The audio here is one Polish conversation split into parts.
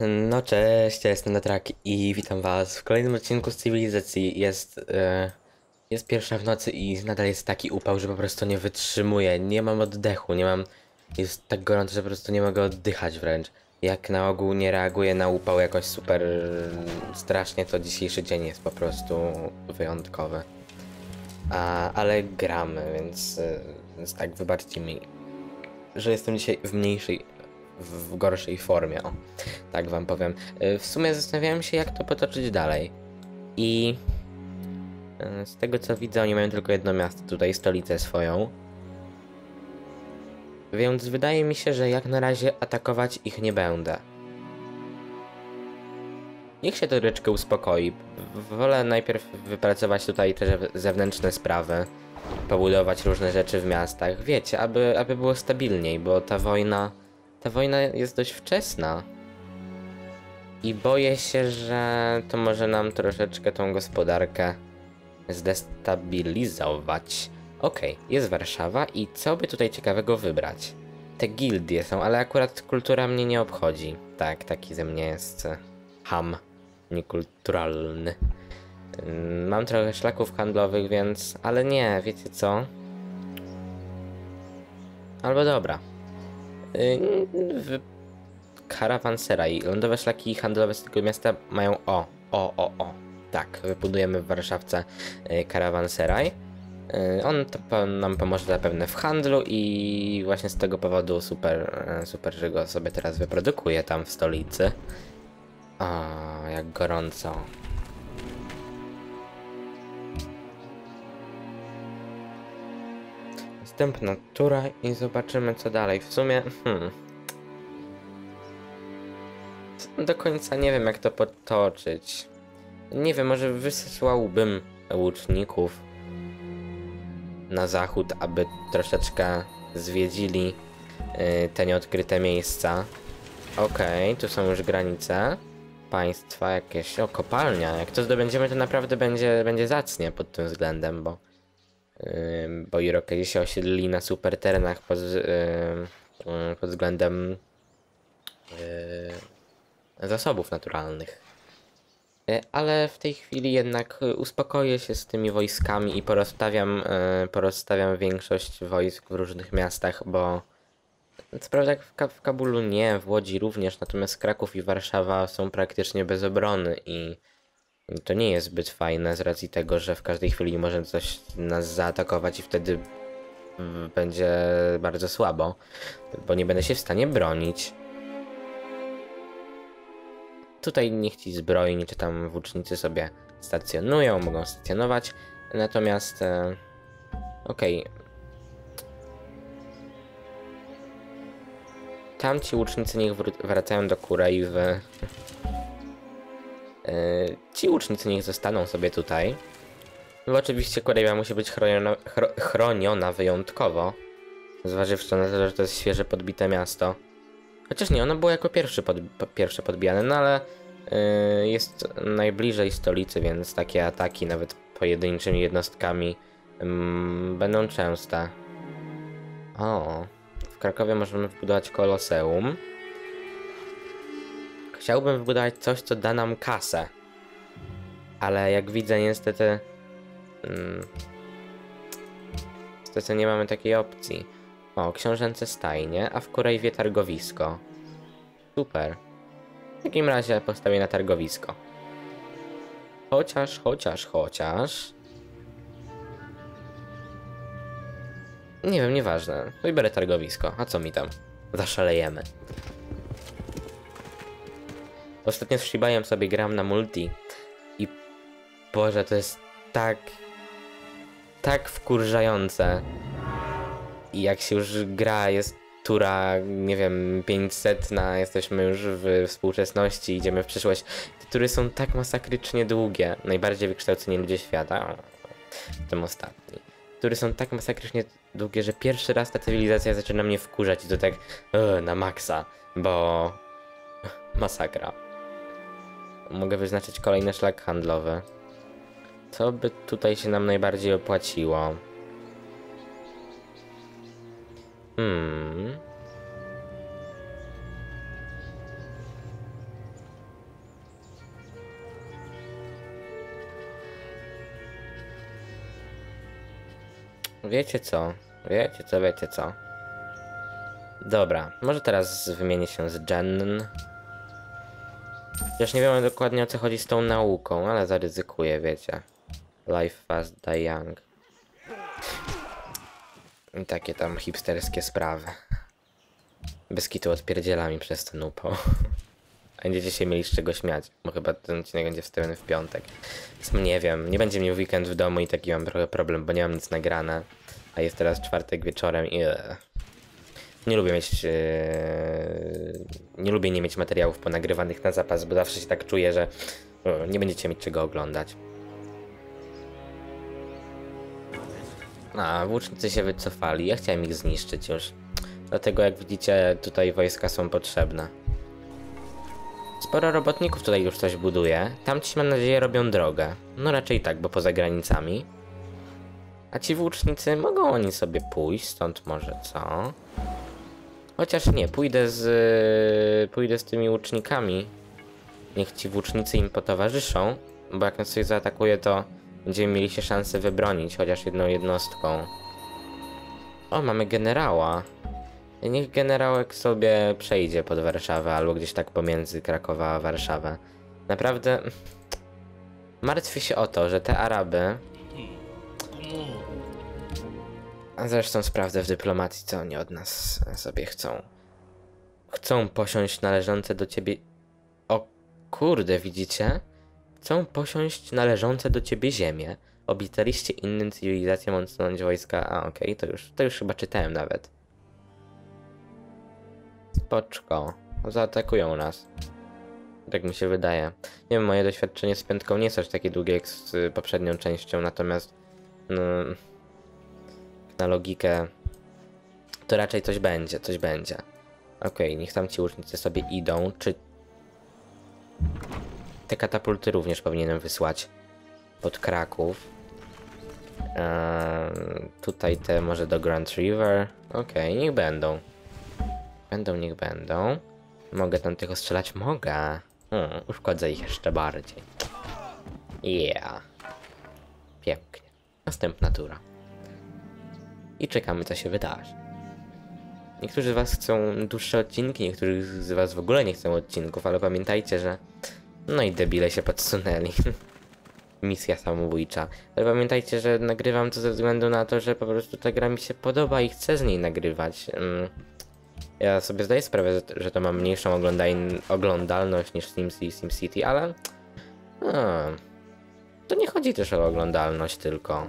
No cześć, ja jestem Natrak i witam was w kolejnym odcinku z Cywilizacji. Jest, e, jest pierwsza w nocy i nadal jest taki upał, że po prostu nie wytrzymuję. Nie mam oddechu, nie mam... Jest tak gorąco, że po prostu nie mogę oddychać wręcz. Jak na ogół nie reaguję na upał jakoś super strasznie, to dzisiejszy dzień jest po prostu wyjątkowy. A, ale gramy, więc, e, więc tak wybaczcie mi, że jestem dzisiaj w mniejszej, w gorszej formie, o, tak wam powiem. Y, W sumie zastanawiałem się, jak to potoczyć dalej. I y, z tego co widzę, oni mają tylko jedno miasto, tutaj stolicę swoją. Więc wydaje mi się, że jak na razie atakować ich nie będę. Niech się troszeczkę uspokoi. Wolę najpierw wypracować tutaj te zew- zewnętrzne sprawy, pobudować różne rzeczy w miastach, wiecie, aby, aby było stabilniej, bo ta wojna, ta wojna jest dość wczesna. I boję się, że to może nam troszeczkę tą gospodarkę zdestabilizować. Okej, jest Warszawa i co by tutaj ciekawego wybrać? Te gildie są, ale akurat kultura mnie nie obchodzi. Tak, taki ze mnie jest e, ham, niekulturalny. Mam trochę szlaków handlowych, więc... Ale nie, wiecie co? Albo dobra. Ym, W karawanseraj. Lądowe szlaki handlowe z tego miasta mają o, o, o, o. Tak, wybudujemy w Warszawce y, karawanseraj. Y, On to nam pomoże zapewne w handlu i właśnie z tego powodu super, y, super, że go sobie teraz wyprodukuję tam w stolicy. A, jak gorąco. Następna tura i zobaczymy co dalej. W sumie, hmm. Do końca nie wiem jak to potoczyć. Nie wiem, może wysłałbym łuczników na zachód, aby troszeczkę zwiedzili y, te nieodkryte miejsca. Okej, tu są już granice państwa jakieś. O, kopalnia. Jak to zdobędziemy, to naprawdę będzie, będzie zacnie pod tym względem, bo bo Irokezi się osiedlili na super terenach pod, ym, pod względem yy, zasobów naturalnych. Y, Ale w tej chwili jednak uspokoję się z tymi wojskami i porozstawiam, porozstawiam większość wojsk w różnych miastach, bo co prawda w Kabulu nie, w Łodzi również, natomiast Kraków i Warszawa są praktycznie bez obrony i to nie jest zbyt fajne z racji tego, że w każdej chwili może coś nas zaatakować i wtedy będzie bardzo słabo, bo nie będę się w stanie bronić. Tutaj niech ci zbrojni czy tam włócznicy sobie stacjonują, mogą stacjonować, natomiast e, okej. Tamci łucznicy niech wracają do Kurei w Ci łucznicy niech zostaną sobie tutaj. Bo oczywiście Korea musi być chroniona, chro, chroniona wyjątkowo. Zważywszy na to, że to jest świeże podbite miasto. Chociaż nie, ono było jako pierwszy pod, po, pierwsze podbijane, no ale yy, jest najbliżej stolicy, więc takie ataki nawet pojedynczymi jednostkami mm, będą częste. O, w Krakowie możemy wbudować koloseum. Chciałbym wybudować coś, co da nam kasę. Ale jak widzę, niestety. Mm, niestety nie mamy takiej opcji. O, książęce stajnie, a w Kurejwie targowisko. Super. W takim razie postawię na targowisko. Chociaż, chociaż, chociaż. Nie wiem, nieważne. Wybiorę targowisko. A co mi tam? Zaszalejemy. Ostatnio z Shibajem sobie gram na multi i Boże, to jest tak tak wkurzające. I jak się już gra, jest tura, nie wiem, 500, na, jesteśmy już w współczesności, idziemy w przyszłość. Te tury są tak masakrycznie długie. Najbardziej wykształceni ludzie świata, w tym ostatni. Tury są tak masakrycznie długie, że pierwszy raz ta cywilizacja zaczyna mnie wkurzać i to tak e, na maksa, bo masakra mogę wyznaczyć kolejny szlak handlowy. Co by tutaj się nam najbardziej opłaciło? Hmm. Wiecie co? Wiecie co, wiecie co? Dobra, może teraz wymienię się z Jen. Chociaż nie wiem dokładnie o co chodzi z tą nauką, ale zaryzykuję, wiecie. Life fast, die young. I takie tam hipsterskie sprawy. Bez kitu odpierdzielami przez ten upał. Będziecie się mieli z czego śmiać, bo chyba ten odcinek będzie wstawiony w piątek. Więc nie wiem, nie będzie w weekend w domu i taki mam trochę problem, bo nie mam nic nagrane. A jest teraz czwartek wieczorem i... Nie lubię mieć... Eee, nie lubię nie mieć materiałów ponagrywanych na zapas, bo zawsze się tak czuję, że nie będziecie mieć czego oglądać. A, włócznicy się wycofali, ja chciałem ich zniszczyć już. Dlatego jak widzicie, tutaj wojska są potrzebne. Sporo robotników tutaj już coś buduje. Tamci mam nadzieję robią drogę. No raczej tak, bo poza granicami. A ci włócznicy mogą oni sobie pójść, stąd może co? Chociaż nie, pójdę z pójdę z tymi łucznikami. Niech ci włócznicy im potowarzyszą, bo jak nas coś zaatakuje, to będziemy mieli się szansę wybronić chociaż jedną jednostką. O, mamy generała. Niech generałek sobie przejdzie pod Warszawę albo gdzieś tak pomiędzy Krakowa a Warszawę. Naprawdę martwię się o to, że te Araby. A zresztą sprawdzę w dyplomacji, co oni od nas sobie chcą. Chcą posiąść należące do ciebie. O kurde, widzicie? Chcą posiąść należące do ciebie ziemię. Obiecaliście innym cywilizacjom odsunąć wojska. A okej, to już to już chyba czytałem nawet. Spoczko. Zaatakują nas. Tak mi się wydaje. Nie wiem, moje doświadczenie z piątką nie jest aż takie długie jak z poprzednią częścią, natomiast no, na logikę to raczej coś będzie, coś będzie. Okej, niech tam ci łucznicy sobie idą. Czy te katapulty również powinienem wysłać pod Kraków? Eee, tutaj te może do Grand River. Okej, niech będą. Będą, niech będą. Mogę tam tych ostrzelać? Mogę. Hmm, uszkodzę ich jeszcze bardziej. Yeah. Pięknie. Następna tura. I czekamy, co się wydarzy. Niektórzy z Was chcą dłuższe odcinki, niektórzy z Was w ogóle nie chcą odcinków, ale pamiętajcie, że. No i debile się podsunęli. Misja samobójcza. Ale pamiętajcie, że nagrywam to ze względu na to, że po prostu ta gra mi się podoba i chcę z niej nagrywać. Mm. Ja sobie zdaję sprawę, że- to ma mniejszą oglądalność niż Sims i SimCity, ale. A, to nie chodzi też o oglądalność tylko.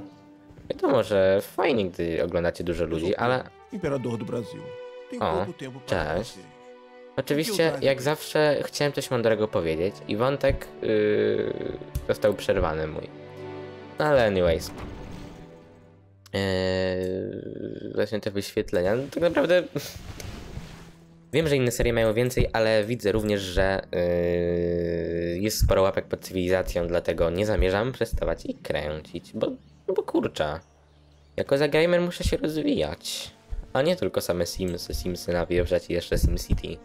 Wiadomo, że fajnie, gdy oglądacie dużo ludzi, ale Imperador do. Tem O, cześć. oczywiście, jak zawsze, chciałem coś mądrego powiedzieć i wątek yy, został przerwany mój. No ale anyways. Yy, właśnie te wyświetlenia. No, tak naprawdę. Wiem, że inne serie mają więcej, ale widzę również, że yy, jest sporo łapek pod cywilizacją, dlatego nie zamierzam przestawać ich kręcić, bo, no bo kurczę. Jako zagrajmer muszę się rozwijać. A nie tylko same Simsy, Simsy nawjeżdżać i jeszcze SimCity.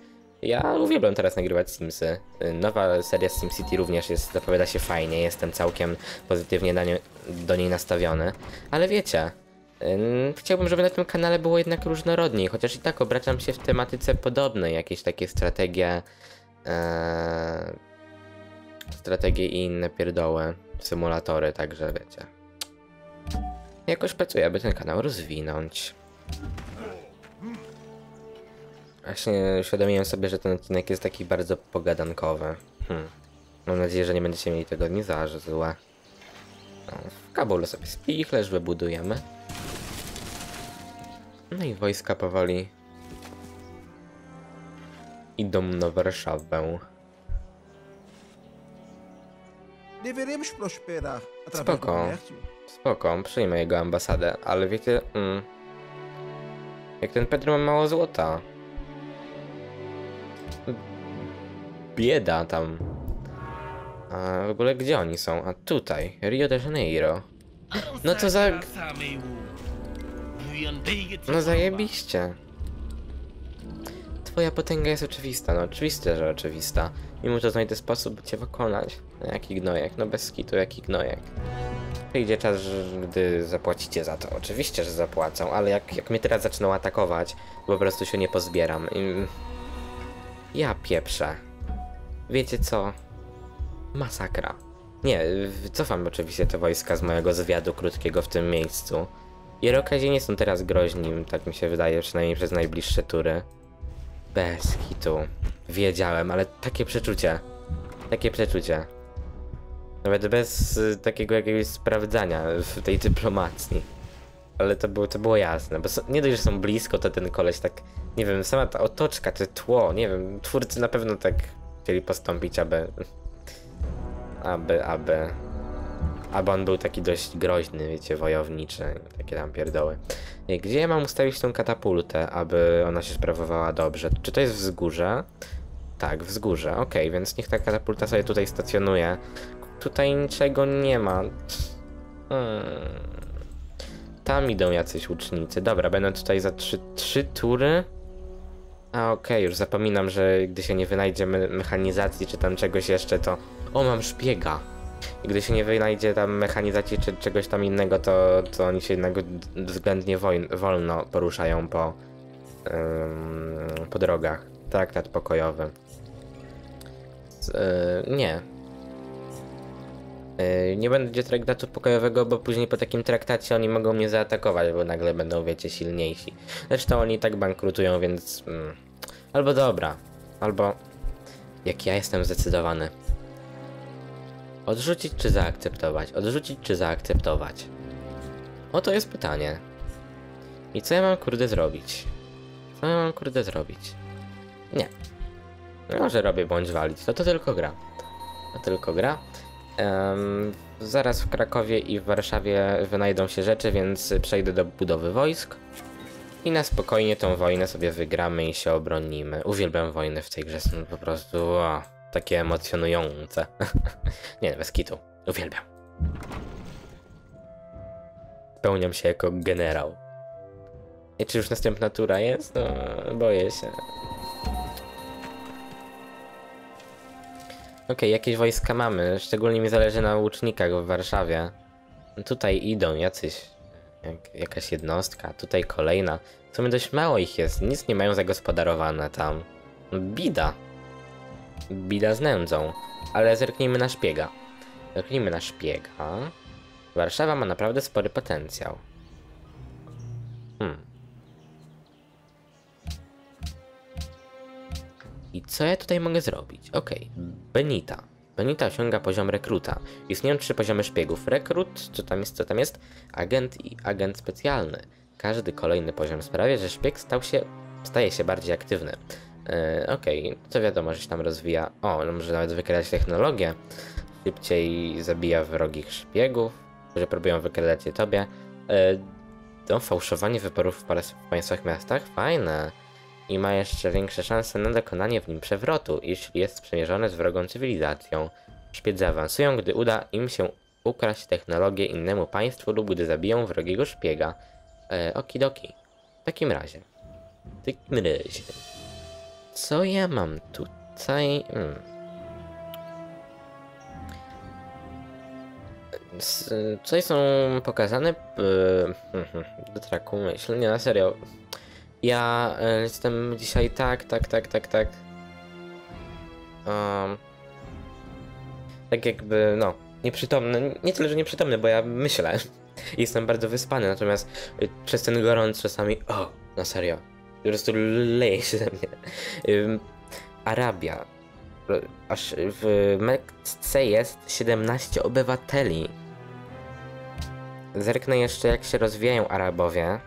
Ja uwielbiam teraz nagrywać Simsy. Nowa seria SimCity również jest, zapowiada się fajnie, jestem całkiem pozytywnie nie, do niej nastawiony. Ale wiecie, ym, chciałbym, żeby na tym kanale było jednak różnorodniej, chociaż i tak obracam się w tematyce podobnej, jakieś takie strategie, e, strategie i inne pierdoły, symulatory, także wiecie. Jakoś pracuję, aby ten kanał rozwinąć. Właśnie uświadomiłem sobie, że ten odcinek jest taki bardzo pogadankowy. Hmm. Mam nadzieję, że nie będziecie mieli tego ni za złe. No, w Kabulu sobie spichlerz wybudujemy. No i wojska powoli idą na Warszawę. Deveremos prosperar através do Spoko. comércio. Spoko, przyjmę jego ambasadę, ale wiecie, mm, jak ten Pedro ma mało złota. Bieda tam. A w ogóle gdzie oni są? A tutaj, Rio de Janeiro. No to za... No zajebiście. Twoja potęga jest oczywista, no oczywiste, że oczywista. Mimo to znajdę sposób, by cię pokonać. No jaki gnojek, no bez skitu, jaki gnojek. Przyjdzie czas, gdy zapłacicie za to. Oczywiście, że zapłacą, ale jak, jak mnie teraz zaczną atakować, po prostu się nie pozbieram. I... Ja pieprzę. Wiecie co? Masakra. Nie, wycofam oczywiście te wojska z mojego zwiadu krótkiego w tym miejscu. Irokazi nie są teraz groźni, tak mi się wydaje, przynajmniej przez najbliższe tury. Bez hitu. Wiedziałem, ale takie przeczucie. Takie przeczucie. Nawet bez y, takiego jakiegoś sprawdzania w tej dyplomacji. Ale to było, to było jasne, bo so, nie dość, że są blisko, to ten koleś tak, nie wiem, sama ta otoczka, to tło, nie wiem, twórcy na pewno tak chcieli postąpić, aby, aby, aby, aby on był taki dość groźny, wiecie, wojowniczy, takie tam pierdoły. Gdzie ja mam ustawić tą katapultę, aby ona się sprawowała dobrze? Czy to jest wzgórze? Tak, wzgórze, okej, więc niech ta katapulta sobie tutaj stacjonuje. Tutaj niczego nie ma. Hmm. Tam idą jacyś łucznicy. Dobra, będę tutaj za trzy, trzy tury. A okej, już zapominam, że gdy się nie wynajdzie me mechanizacji czy tam czegoś jeszcze, to. O, mam szpiega. I gdy się nie wynajdzie tam mechanizacji czy czegoś tam innego, to, to oni się jednak względnie woj- wolno poruszają po, ym, po drogach. Traktat pokojowy. Z, y, nie, Yy, Nie będzie traktatu pokojowego, bo później po takim traktacie oni mogą mnie zaatakować, bo nagle będą, wiecie, silniejsi. Zresztą oni tak bankrutują, więc. Mm, albo dobra, albo. Jak ja jestem zdecydowany. Odrzucić czy zaakceptować? Odrzucić czy zaakceptować? Oto jest pytanie. I co ja mam kurde zrobić? Co ja mam kurde zrobić? Nie. No, że robię bądź walić, no to tylko gra. To tylko gra. Em, zaraz w Krakowie i w Warszawie wynajdą się rzeczy, więc przejdę do budowy wojsk. I na spokojnie tą wojnę sobie wygramy i się obronimy. Uwielbiam wojny w tej grze, są po prostu o, takie emocjonujące. Nie, bez kitu. Uwielbiam. Spełniam się jako generał. I czy już następna tura jest? No, boję się. Okej, jakieś wojska mamy. Szczególnie mi zależy na łucznikach w Warszawie. Tutaj idą jacyś. Jak, jakaś jednostka, tutaj kolejna. W sumie dość mało ich jest, nic nie mają zagospodarowane tam. Bida. Bida z nędzą. Ale zerknijmy na szpiega. Zerknijmy na szpiega. Warszawa ma naprawdę spory potencjał. Hmm. I co ja tutaj mogę zrobić? Okej, Benita. Benita osiąga poziom rekruta. Istnieją trzy poziomy szpiegów. Rekrut, co tam jest, co tam jest? Agent i agent specjalny. Każdy kolejny poziom sprawia, że szpieg stał się, staje się bardziej aktywny. Yy, Okej, to wiadomo, że się tam rozwija. O, no może nawet wykradać technologię. Szybciej zabija wrogich szpiegów, którzy próbują wykradać je tobie. To fałszowanie wyborów w państwowych miastach? Fajne i ma jeszcze większe szanse na dokonanie w nim przewrotu, jeśli jest sprzymierzony z wrogą cywilizacją. Szpiedzy awansują, gdy uda im się ukraść technologię innemu państwu lub gdy zabiją wrogiego szpiega. E, okidoki. W takim razie. W takim razie. Co ja mam tutaj? Hmm. Są pokazane. e, hmm, Do traku myśl. Nie, na serio. Ja e, jestem dzisiaj tak, tak, tak, tak, tak. Um, tak jakby, no, nieprzytomny. Nie tyle, że nieprzytomny, bo ja myślę. Jestem bardzo wyspany, natomiast y, przez ten gorąc czasami. O, na serio. Po prostu leje się ze mnie. Arabia. Aż w Mekce jest 17 obywateli. Zerknę jeszcze, jak się rozwijają Arabowie.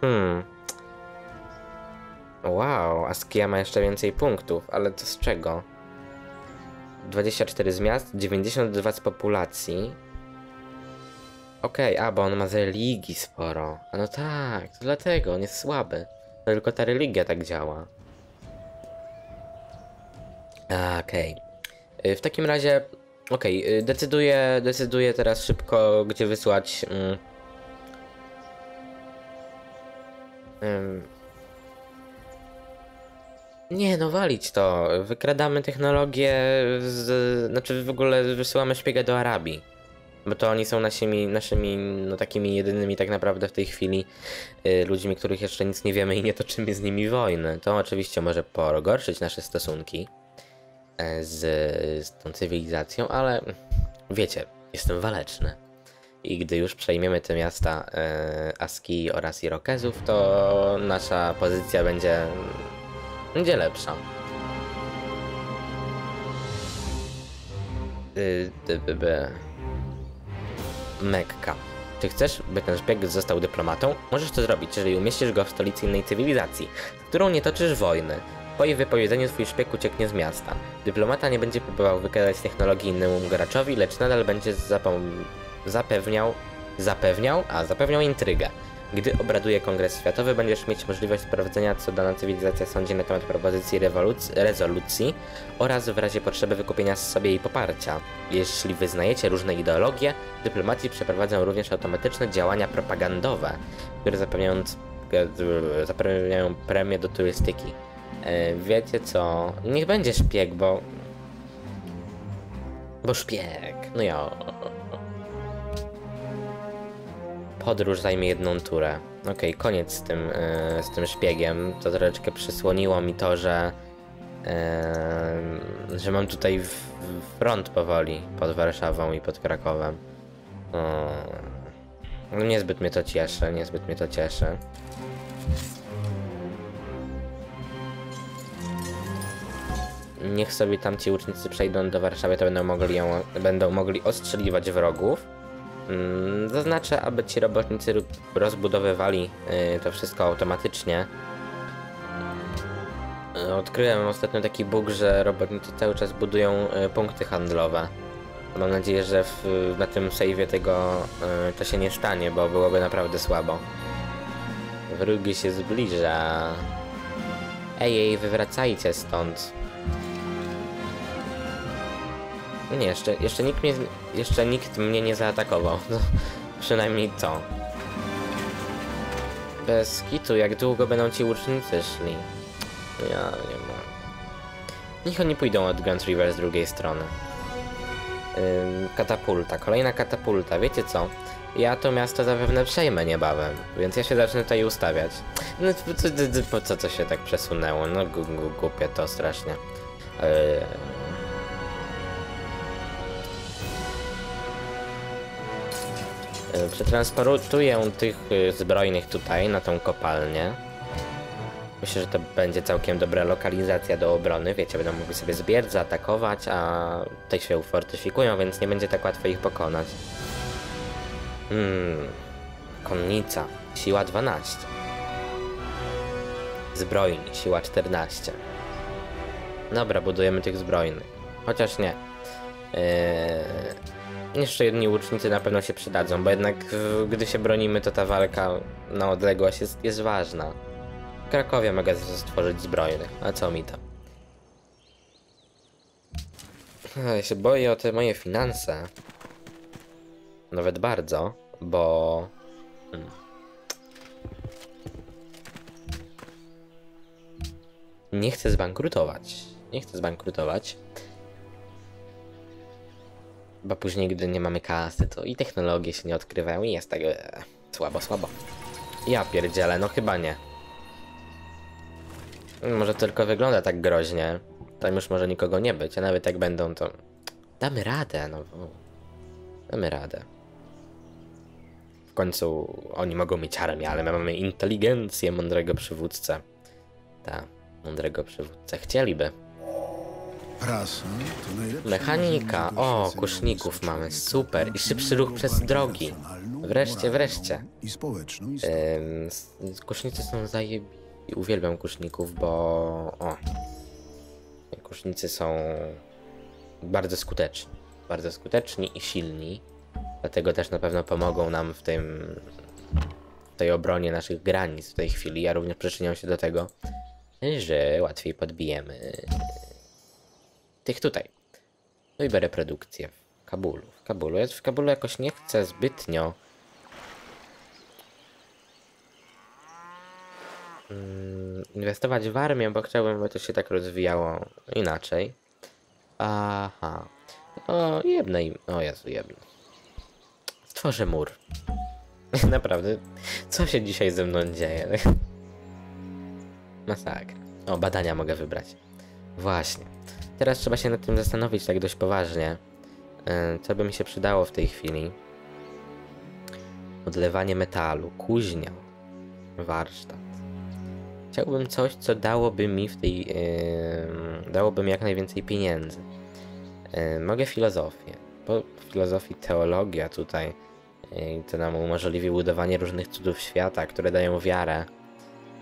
Hmm. Wow, a Skia ma jeszcze więcej punktów, ale to z czego? 24 z miast, 92 z populacji. Okej, a bo on ma z religii sporo. A no tak, to dlatego, on jest słaby. Tylko ta religia tak działa. Okej. Y, W takim razie, okej, y, decyduję, decyduję teraz szybko, gdzie wysłać. Mm. Nie, no walić to. Wykradamy technologię z... Znaczy w ogóle wysyłamy szpiega do Arabii. Bo to oni są naszymi, naszymi no takimi jedynymi tak naprawdę w tej chwili y, ludźmi, których jeszcze nic nie wiemy i nie toczymy z nimi wojny. To oczywiście może pogorszyć nasze stosunki e, z, z tą cywilizacją, ale wiecie, jestem waleczny. I gdy już przejmiemy te miasta e, Aski oraz Irokezów, to nasza pozycja będzie, będzie lepsza. Y. Mekka. Czy chcesz, by ten szpieg został dyplomatą? Możesz to zrobić, jeżeli umieścisz go w stolicy innej cywilizacji, z którą nie toczysz wojny. Po jej wypowiedzeniu twój szpieg ucieknie z miasta. Dyplomata nie będzie próbował wykazać technologii innemu graczowi, lecz nadal będzie zapewniał, zapewniał, a zapewniał intrygę. Gdy obraduje Kongres Światowy, będziesz mieć możliwość sprawdzenia, co dana cywilizacja sądzi na temat propozycji rezolucji oraz w razie potrzeby wykupienia sobie jej poparcia. Jeśli wyznajecie różne ideologie, dyplomaci przeprowadzą również automatyczne działania propagandowe, które zapewniają, e, zapewniają premię do turystyki. E, wiecie co? Niech będzie szpieg, bo... Bo szpieg. No ja. Podróż zajmie jedną turę. Okej, koniec z tym, e, z tym szpiegiem. To troszeczkę przysłoniło mi to, że e, że mam tutaj w, w front powoli pod Warszawą i pod Krakowem. No niezbyt mnie to cieszy, niezbyt mnie to cieszy. Niech sobie tam ci ucznicy przejdą do Warszawy, to będą mogli ją, będą mogli ostrzeliwać wrogów. Mm, Zaznaczę, aby ci robotnicy ro- rozbudowywali y, to wszystko automatycznie. Odkryłem ostatnio taki bug, że robotnicy cały czas budują y, punkty handlowe. Mam nadzieję, że w, na tym save'ie tego y, to się nie stanie, bo byłoby naprawdę słabo. Wróg się zbliża. Ej, ej, wywracajcie stąd. No Nie, jeszcze, jeszcze, nikt mnie, jeszcze nikt mnie nie zaatakował. No, przynajmniej to. Bez kitu, jak długo będą ci łucznicy szli? Ja nie mam. Niech oni pójdą od Grand River z drugiej strony. Katapulta, kolejna katapulta, wiecie co? Ja to miasto zapewne przejmę niebawem, więc ja się zacznę tutaj ustawiać. No po co, co to się tak przesunęło? No głupie to strasznie. Yy, Przetransportuję tych y, zbrojnych tutaj, na tą kopalnię. Myślę, że to będzie całkiem dobra lokalizacja do obrony. Wiecie, będą mogli sobie zbierać, zaatakować, a tutaj się ufortyfikują, więc nie będzie tak łatwo ich pokonać. Hmm. Konnica. Siła 12. Zbrojni. Siła 14. Dobra, budujemy tych zbrojnych. Chociaż nie. Yy, jeszcze jedni łucznicy na pewno się przydadzą, bo jednak gdy się bronimy, to ta walka na odległość jest, jest ważna. W Krakowie mogę stworzyć zbrojnych, a co mi to? Ja się boję o te moje finanse. Nawet bardzo, bo... Hmm. Nie chcę zbankrutować. Nie chcę zbankrutować. Bo później, gdy nie mamy kasy, to i technologie się nie odkrywają i jest tak e, słabo, słabo. Ja pierdzielę, no chyba nie. Może tylko wygląda tak groźnie. Tam już może nikogo nie być, a nawet jak będą, to damy radę, no. Damy radę. W końcu oni mogą mieć armię, ale my mamy inteligencję mądrego przywódcę. Ta, mądrego przywódcę. Chcieliby. Prasa to Mechanika, o, kuszników mamy, super. I szybszy ruch przez drogi. Wreszcie, wreszcie. I społeczną. Ym, kusznicy są zajebi... Uwielbiam kuszników, bo... O. Kusznicy są bardzo skuteczni. Bardzo skuteczni i silni. Dlatego też na pewno pomogą nam w tym... W tej obronie naszych granic w tej chwili. Ja również przyczyniam się do tego, że łatwiej podbijemy tych tutaj. No i biorę produkcję w Kabulu. W Kabulu. Ja w Kabulu jakoś nie chcę zbytnio mm, inwestować w armię, bo chciałbym, by to się tak rozwijało inaczej. Aha. O, jednej. O Jezu, jednej. Stworzę mur. Naprawdę, co się dzisiaj ze mną dzieje? Masakra. O, badania mogę wybrać. Właśnie. Teraz trzeba się nad tym zastanowić tak dość poważnie. Yy, Co by mi się przydało w tej chwili? Odlewanie metalu, kuźnia, warsztat. Chciałbym coś, co dałoby mi w tej. Yy, dałoby mi jak najwięcej pieniędzy. Yy, mogę filozofię. Po filozofii teologia tutaj. Yy, to nam umożliwi budowanie różnych cudów świata, które dają wiarę.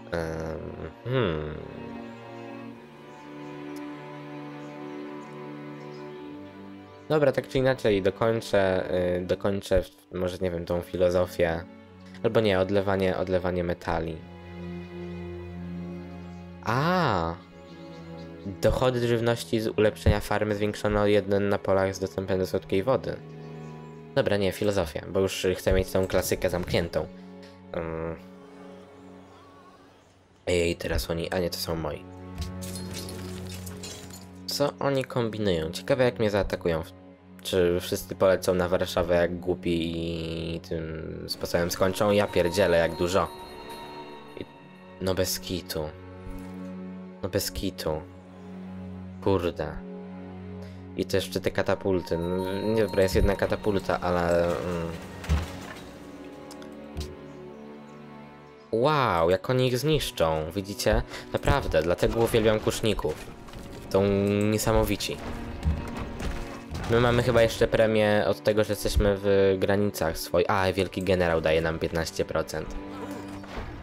Yy, hmm. Dobra, tak czy inaczej, dokończę, yy, dokończę, może nie wiem, tą filozofię. Albo nie, odlewanie, odlewanie metali. A, Dochody żywności z ulepszenia farmy zwiększono jeden na polach z dostępem do słodkiej wody. Dobra, nie, filozofia, bo już chcę mieć tą klasykę zamkniętą. Um. Ej, teraz oni, a nie, to są moi. Co oni kombinują? Ciekawe jak mnie zaatakują. Czy wszyscy polecą na Warszawę jak głupi i tym sposobem skończą? Ja pierdzielę jak dużo. I... No bez kitu. No bez kitu. Kurde. I to jeszcze te katapulty. No, nie dobra, jest jedna katapulta, ale... Mm. Wow, jak oni ich zniszczą, widzicie? Naprawdę, dlatego uwielbiam kuszników. Są niesamowici. My mamy chyba jeszcze premię od tego, że jesteśmy w granicach swoich. A, wielki generał daje nam 15%.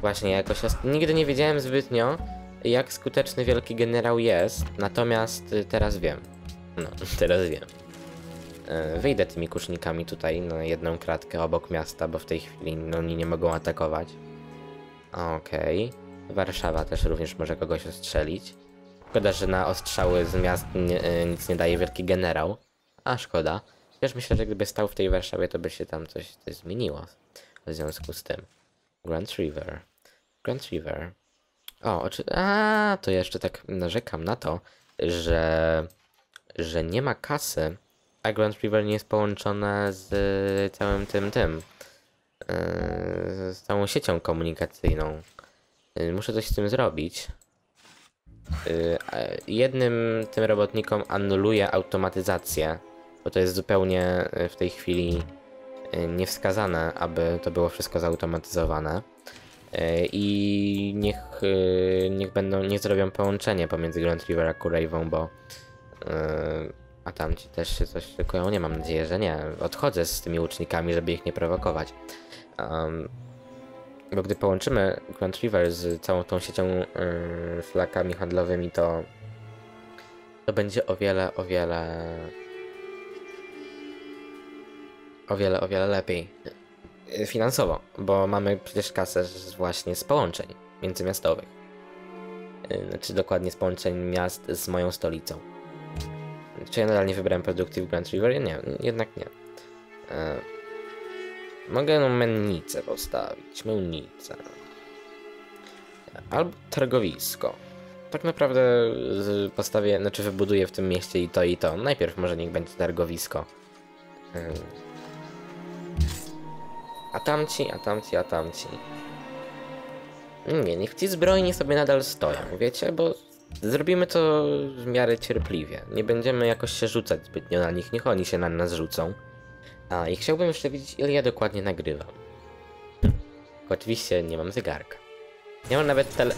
Właśnie, jakoś nigdy nie wiedziałem zbytnio, jak skuteczny wielki generał jest, natomiast y, teraz wiem. No, teraz wiem. E, Wyjdę tymi kusznikami tutaj na jedną kratkę obok miasta, bo w tej chwili no, oni nie mogą atakować. Okej. Warszawa też również może kogoś ostrzelić. Szkoda, że na ostrzały z miast nie, e, nic nie daje wielki generał. A szkoda. Chociaż myślę, że gdyby stał w tej Warszawie, to by się tam coś, coś zmieniło w związku z tym. Grand River. Grand River. O, oczy... A, to jeszcze tak narzekam na to, że, że nie ma kasy, a Grand River nie jest połączone z całym tym tym. yy, z całą siecią komunikacyjną. Yy, Muszę coś z tym zrobić. A Jednym tym robotnikom anuluję automatyzację, bo to jest zupełnie yy, w tej chwili yy, niewskazane, aby to było wszystko zautomatyzowane. I niech, niech będą, niech zrobią połączenie pomiędzy Grand River a Kurejwą, bo a tamci też się coś szykują. Nie mam nadzieję, że nie. Odchodzę z tymi łucznikami, żeby ich nie prowokować. Um, bo gdy połączymy Grand River z całą tą siecią yy, szlakami handlowymi, to to będzie o wiele, o wiele o wiele, o wiele lepiej yy, finansowo, bo mamy przecież kasę właśnie z połączeń międzymiastowych. Yy, Znaczy dokładnie z połączeń miast z moją stolicą. Czy ja nadal nie wybrałem produkcji w Grand River? Nie, jednak nie. Mogę no mennicę postawić, mennicę. Albo targowisko. Tak naprawdę postawię, znaczy wybuduję w tym mieście i to i to. Najpierw może niech będzie targowisko. E, a tamci, a tamci, a tamci. Nie, niech ci zbrojni sobie nadal stoją, wiecie, bo zrobimy to w miarę cierpliwie. Nie będziemy jakoś się rzucać zbytnio na nich, niech oni się na nas rzucą. A, i chciałbym jeszcze wiedzieć, ile ja dokładnie nagrywam. Oczywiście nie mam zegarka. Nie mam nawet tele...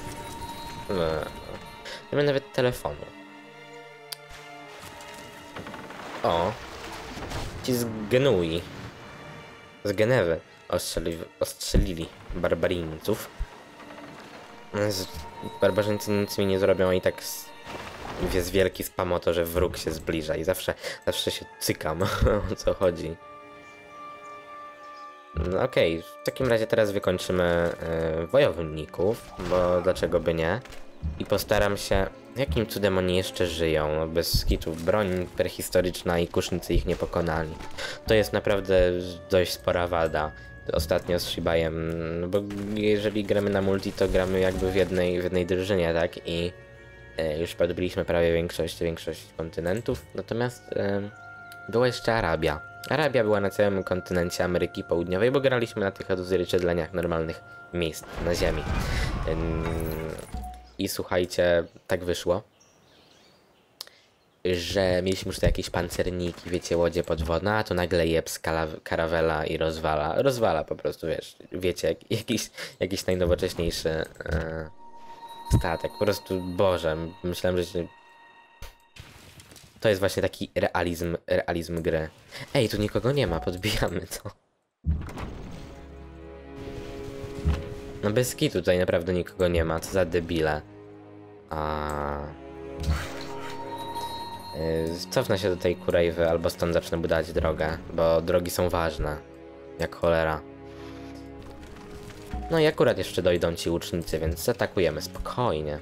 Nie mam nawet telefonu. O. Ci z Genui. Z Genewy ostrzeli... ostrzelili barbarińców. Z... Barbarzyńcy nic mi nie zrobią, i tak s- jest wielki spam o to, że wróg się zbliża i zawsze, zawsze się cykam o co chodzi. No okej, w takim razie teraz wykończymy e, wojowników, bo dlaczego by nie? I postaram się... Jakim cudem oni jeszcze żyją? No, bez kitów broń prehistoryczna i kusznicy ich nie pokonali. To jest naprawdę dość spora wada. Ostatnio z Shibajem, no bo jeżeli gramy na multi, to gramy jakby w jednej, w jednej drużynie, tak? I e, już podbiliśmy prawie większość, większość kontynentów. Natomiast e, była jeszcze Arabia. Arabia była na całym kontynencie Ameryki Południowej, bo graliśmy na tych odzwierciedleniach normalnych miejsc na Ziemi. I słuchajcie, tak wyszło, że mieliśmy już tu jakieś pancerniki, wiecie, łodzie podwodne, a tu nagle kala- karawela i rozwala. Rozwala po prostu, wiesz, wiecie, jak, jakiś, jakiś najnowocześniejszy e, statek. Po prostu, Boże, myślałem, że. To jest właśnie taki realizm, realizm gry. Ej, tu nikogo nie ma, podbijamy to. No bez kitu tutaj naprawdę nikogo nie ma, co za debile. A... Yy, Cofnę się do tej kurejwy, albo stąd zacznę budować drogę, bo drogi są ważne. Jak cholera. No i akurat jeszcze dojdą ci łucznicy, więc zaatakujemy spokojnie.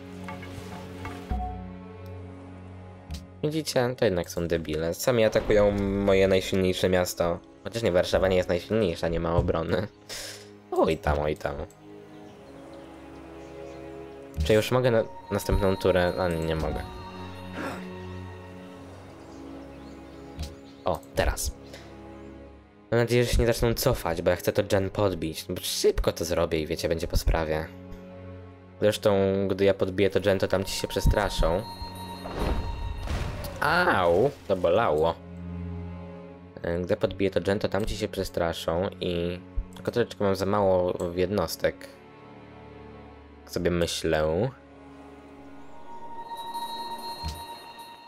Widzicie, to jednak są debile. Sami atakują moje najsilniejsze miasto. Chociaż nie, Warszawa nie jest najsilniejsza, nie ma obrony. Oj tam, oj tam. Czy już mogę na następną turę? A nie, nie mogę. O, teraz. Mam nadzieję, że się nie zaczną cofać, bo ja chcę to gen podbić. No szybko to zrobię i wiecie, będzie po sprawie. Zresztą, gdy ja podbiję to gen, to tam ci się przestraszą. Au, to bolało. E, Gdy podbiję to gen, to tam ci się przestraszą i... Tylko troszeczkę mam za mało jednostek. Tak sobie myślę.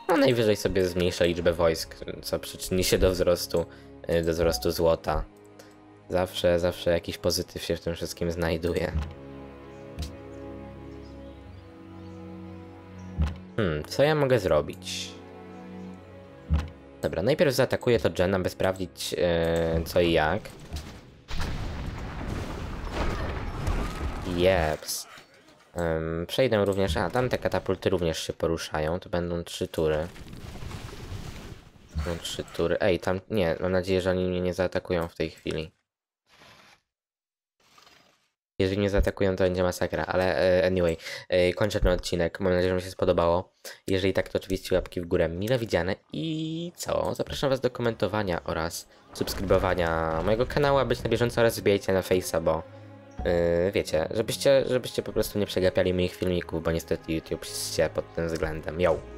No najwyżej sobie zmniejszę liczbę wojsk, co przyczyni się do wzrostu, y, do wzrostu złota. Zawsze, zawsze jakiś pozytyw się w tym wszystkim znajduje. Hmm, co ja mogę zrobić? Dobra, najpierw zaatakuję to Jen, aby sprawdzić yy, co i jak. Jeps. Ym, przejdę również. A, tamte katapulty również się poruszają. To będą trzy tury. Będą trzy tury. Ej, tam. Nie, mam nadzieję, że oni mnie nie zaatakują w tej chwili. Jeżeli mnie zaatakują, to będzie masakra, ale e, anyway, e, kończę ten odcinek. Mam nadzieję, że Wam się spodobało. Jeżeli tak, to oczywiście łapki w górę mile widziane. I co? Zapraszam Was do komentowania oraz subskrybowania mojego kanału, aby na bieżąco oraz wbijajcie na Face'a, bo Yy, wiecie, żebyście, żebyście po prostu nie przegapiali moich filmików, bo niestety YouTube się pod tym względem. Yo!